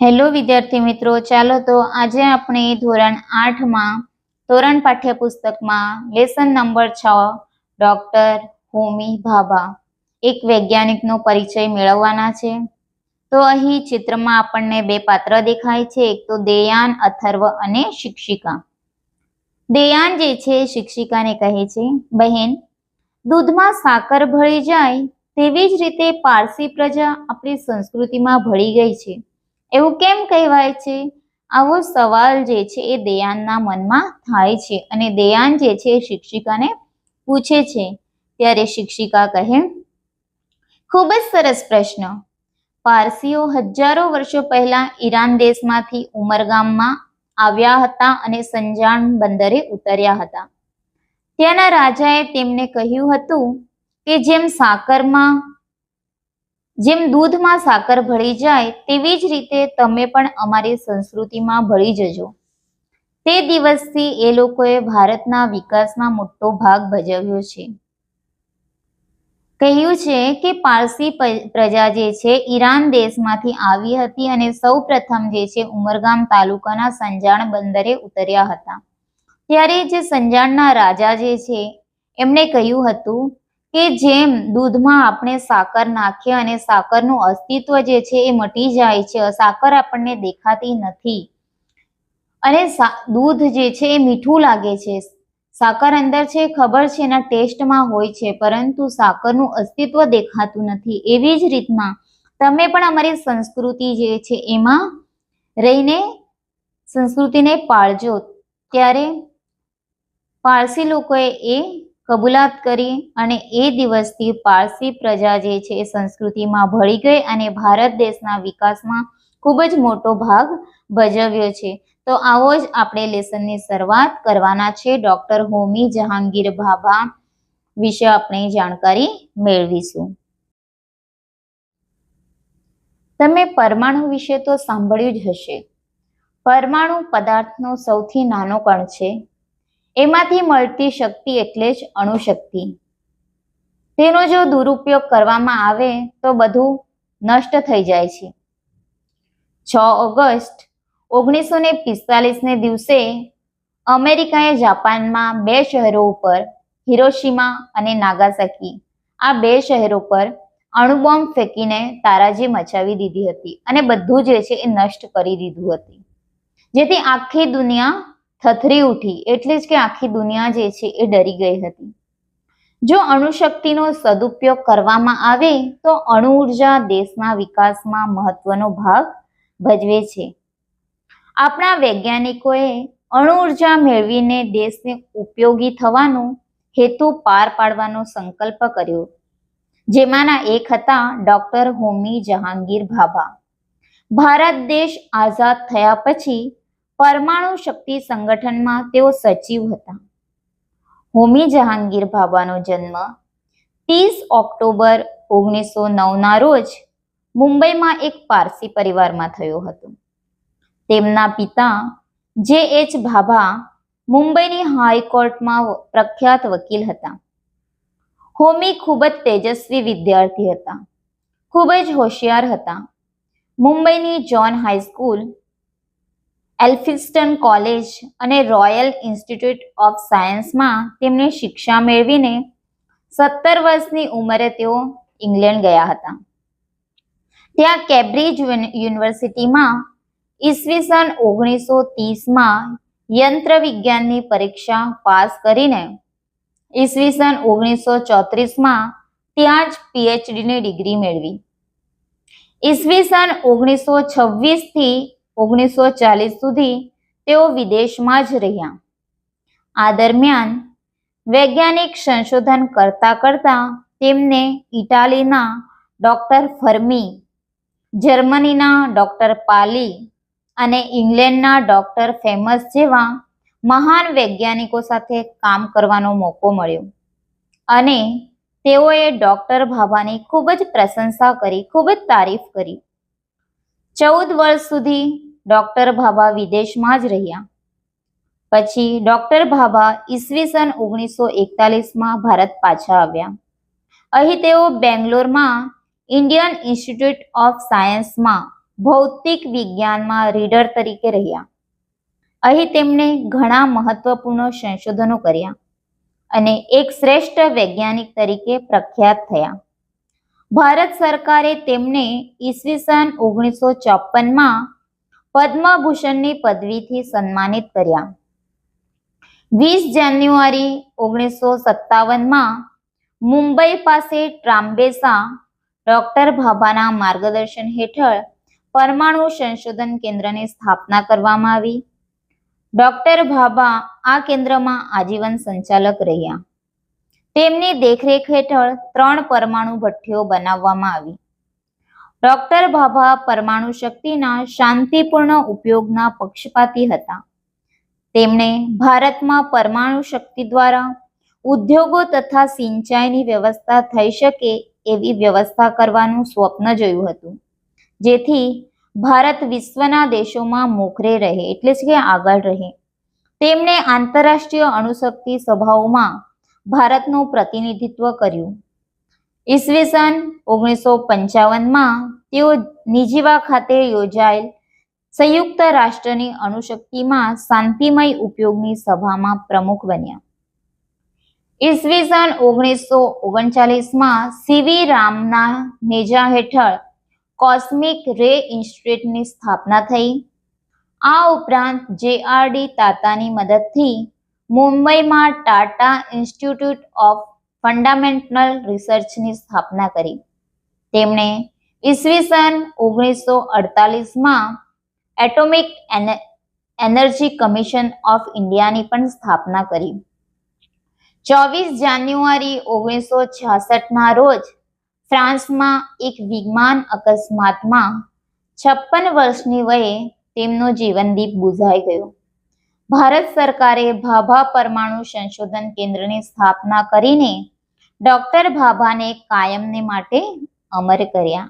Hello વિદ્યાર્થી મિત્રો, ચાલો તો આજે આપણે ધોરણ આઠમાં ધોરણ પાઠ્યપુસ્તકમાં લેસન નંબર છ, ડોક્ટર હોમી ભાભા, એક વૈજ્ઞાનિકનો પરિચય મેળવવાના છે. તો અહીં ચિત્રમાં આપણને બે પાત્ર દેખાય છે, એક તો દેયાન, અથર્વ અને શિક્ષિકા. દેયાન જે છે, શિક્ષિકાને કહે છે, બહેન, દૂધમાં સાકર ભળી જાય તેવી જ રીતે પારસી પ્રજા આપણી સંસ્કૃતિમાં ભળી ગઈ છે. એવું કેમ કહેવાય છે? આવો સવાલ જે છે એ દયાનના મનમાં થાય છે અને દયાન જે છે શિક્ષિકાને પૂછે છે. ત્યારે શિક્ષિકા કહે, ખૂબ જ સરસ પ્રશ્ન. પારસીઓ હજારો વર્ષો પહેલા ઈરાન દેશમાંથી ઉમરગામમાં આવ્યા હતા અને સંજાણ બંદરે ઉતર્યા હતા. ત્યાંના રાજાએ તેમને કહ્યું હતું કે જેમ સાકરમાં જેમ દૂધમાં સાકર ભળી જાય, તેવી જ રીતે તમે પણ અમારી સંસ્કૃતિમાં ભળી જજો. તે દિવસથી એ લોકોએ ભારતના વિકાસમાં મોટો ભાગ ભજવ્યો છે. કહ્યું છે કે પારસી પ્રજા જે છે, ઈરાન દેશમાંથી આવી હતી અને સૌ પ્રથમ જે છે, ઉમરગામ તાલુકાના સંજાણ બંદરે ઉતર્યા હતા. ત્યારે જે સંજાણના રાજા જે છે એમણે કહ્યું હતું કે જેમ દૂધમાં આપણે સાકર નાખીએ અને સાકરનું અસ્તિત્વ જે છે એ મટી જાય છે, સાકર આપણને દેખાતી નથી. અને દૂધ જે છે એ મીઠું લાગે છે. સાકર અંદર છે ખબર છે, એના ટેસ્ટમાં હોય છે, પરંતુ સાકરનું અસ્તિત્વ દેખાતું નથી. એવી જ રીતના તમે પણ અમારી સંસ્કૃતિ જે છે એમાં રહીને સંસ્કૃતિને પાળજો. ત્યારે પારસી લોકોએ એ કબૂલાત કરી અને એ દિવસથી પારસી પ્રજા જે છે એ સંસ્કૃતિમાં ભળી ગઈ અને ભારત દેશના વિકાસમાં ખૂબ જ મોટો ભાગ ભજવ્યો છે. તો આવો જ આપણે લેસનની શરૂઆત કરવાના છે. ડોક્ટર હોમી જહાંગીર ભાભા વિશે આપણે જાણકારી મેળવીશું. તમે પરમાણુ વિશે તો સાંભળ્યું જ હશે. પરમાણુ પદાર્થનો સૌથી નાનો કણ છે. એમાંથી મળતી શક્તિ એટલે જ અણુશક્તિ. તેનો જો દુરુપયોગ કરવામાં આવે, તો બધું નષ્ટ થઈ જાય છે. છ ઓગસ્ટ ઓગણીસો ને પિસ્તાલીસને દિવસે અમેરિકાએ જાપાનમાં બે શહેરો ઉપર હિરોશીમા અને નાગાસાકી, આ બે શહેરો પર અણુબોમ્બ ફેંકીને તારાજી મચાવી દીધી હતી અને બધું જે છે એ નષ્ટ કરી દીધું હતું. જેથી આખી દુનિયા થથરી ઉઠી એટલે જ કે આખી દુનિયા જે છે એ ડરી ગઈ હતી. જો અણુશક્તિનો સદુપયોગ કરવામાં આવે, તો અણુ ઊર્જા દેશના વિકાસમાં મહત્વનો ભાગ ભજવે છે. આપણા વૈજ્ઞાનિકોએ અણુ ઊર્જા મેળવીને દેશને ઉપયોગી થવાનો હેતુ પાર પાડવાનો સંકલ્પ કર્યો, જેમાંના એક હતા ડોક્ટર હોમી જહાંગીર ભાભા. ભારત દેશ આઝાદ થયા પછી પરમાણુ શક્તિ સંગઠનમાં તેઓ સચિવ હતા. હોમી જહાંગીર ભાભાનો જન્મ ત્રીસ ઓક્ટોબર ઓગણીસો નવના રોજ મુંબઈમાં એક પારસી પરિવારમાં થયો હતો. તેમના પિતા જે એચ ભાભા મુંબઈની હાઈકોર્ટમાં પ્રખ્યાત વકીલ હતા. હોમી ખૂબ જ તેજસ્વી વિદ્યાર્થી હતા. ખૂબ જ હોશિયાર હતા. મુંબઈની John high school Elphinstone college અને રોયલ ઇન્સ્ટિટ્યૂટ ઓફ સાયન્સમાં તેમણે શિક્ષા મેળવીને સત્તર વર્ષની ઉંમરે તેઓ ઇંગ્લેન્ડ ગયા હતા. ત્યાં કેમ્બ્રિજ યુનિવર્સિટીમાં ઈસવીસન ઓગણીસો ત્રીસમાં યંત્ર વિજ્ઞાનની પરીક્ષા પાસ કરીને ઈસવીસન ઓગણીસો ચોત્રીસમાં ત્યાં જ પીએચડીની ડિગ્રી મેળવી. ઈસવીસન ઓગણીસો છવ્વીસથી ઓગણીસો ચાલીસ સુધી તેઓ વિદેશમાં જ રહ્યા. આ દરમિયાન વૈજ્ઞાનિક સંશોધન કરતા કરતા તેમને ઇટાલીના ડોક્ટર ફર્મી, જર્મનીના ડોક્ટર પાલી અને ઇંગ્લેન્ડના ડોક્ટર ફેમસ જેવા મહાન વૈજ્ઞાનિકો સાથે કામ કરવાનો મોકો મળ્યો. અને તેઓએ ડોક્ટર ભાભાની ખૂબ જ પ્રશંસા કરી, ખૂબ જ તારીફ કરી. ચૌદ વર્ષ સુધી ડોક્ટર ભાભા વિદેશમાં જ રહ્યા. પછી ડોક્ટર ભાભા ઈસવીસન ઓગણીસો એકતાલીસમાં ભારત પાછા આવ્યા. અહીં તેઓ બેંગ્લોરમાં ઇન્ડિયન ઇન્સ્ટિટ્યૂટ ઓફ સાયન્સમાં ભૌતિક વિજ્ઞાનમાં રીડર તરીકે રહ્યા. અહીં તેમણે ઘણા મહત્વપૂર્ણ સંશોધનો કર્યા અને એક શ્રેષ્ઠ વૈજ્ઞાનિક તરીકે પ્રખ્યાત થયા. ભારત સરકારે તેમને ઈસવીસન ઓગણીસો ચોપનમાં પદ્મભૂષણની પદવીથી સન્માનિત કર્યા. વીસ જાન્યુઆરી ઓગણીસો સત્તાવનમાં મુંબઈ પાસે ટ્રામ્બેસા ડોક્ટર ભાભાના માર્ગદર્શન હેઠળ પરમાણુ સંશોધન કેન્દ્રની સ્થાપના કરવામાં આવી. ડોક્ટર ભાભા આ કેન્દ્રમાં આજીવન સંચાલક રહ્યા. તેમની દેખરેખ હેઠળ ત્રણ પરમાણુ ભઠ્ઠીઓ બનાવવામાં આવી. ડોક્ટર ભાભા પરમાણુ શક્તિના શાંતિપૂર્ણ ઉપયોગના પક્ષપાતી હતા. તેમણે ભારતમાં પરમાણુ શક્તિ દ્વારા ઉદ્યોગો તથા સિંચાઈની વ્યવસ્થા થઈ શકે એવી વ્યવસ્થા કરવાનું સ્વપ્ન જોયું હતું. જેથી ભારત વિશ્વના દેશોમાં મોખરે રહે એટલે જ કે આગળ રહે. તેમણે આંતરરાષ્ટ્રીય અણુશક્તિ સભાઓમાં ભારતનું પ્રતિનિધિત્વ કર્યું. ઈસવીસન ઓગણીસો પંચાવનમાં તેઓ નિજીવા ખાતે યોજાયેલ સંયુક્ત રાષ્ટ્રની અણુશક્તિમાં શાંતિમય ઉપયોગની સભામાં પ્રમુખ બન્યા. ઈસવીસન ઓગણીસો ઓગણચાલીસમાં સીવી રામના નેજા હેઠળ કોસ્મિક રે ઇન્સ્ટિટ્યૂટની સ્થાપના થઈ. આ ઉપરાંત જેઆરડી તાતાની મદદથી મુંબઈમાં ટાટા ઇન્સ્ટિટ્યૂટ ઓફ ફંડામેન્ટલ રિસર્ચની સ્થાપના કરી. તેમણે ઈસવીસન ઓગણીસો અડતાલીસમાં એટોમિક એનર્જી કમિશન ઓફ ઇન્ડિયાની પણ સ્થાપના કરી. ચોવીસ જાન્યુઆરી ઓગણીસો છાસઠના રોજ ફ્રાન્સમાં એક વિમાન અકસ્માતમાં છપ્પન વર્ષની વયે તેમનો જીવનદીપ બુઝાઈ ગયો. ભારત સરકારે ભાભા પરમાણુ સંશોધન કેન્દ્રની સ્થાપના કરીને ડોક્ટર ભાભાને કાયમને માટે અમર કર્યા.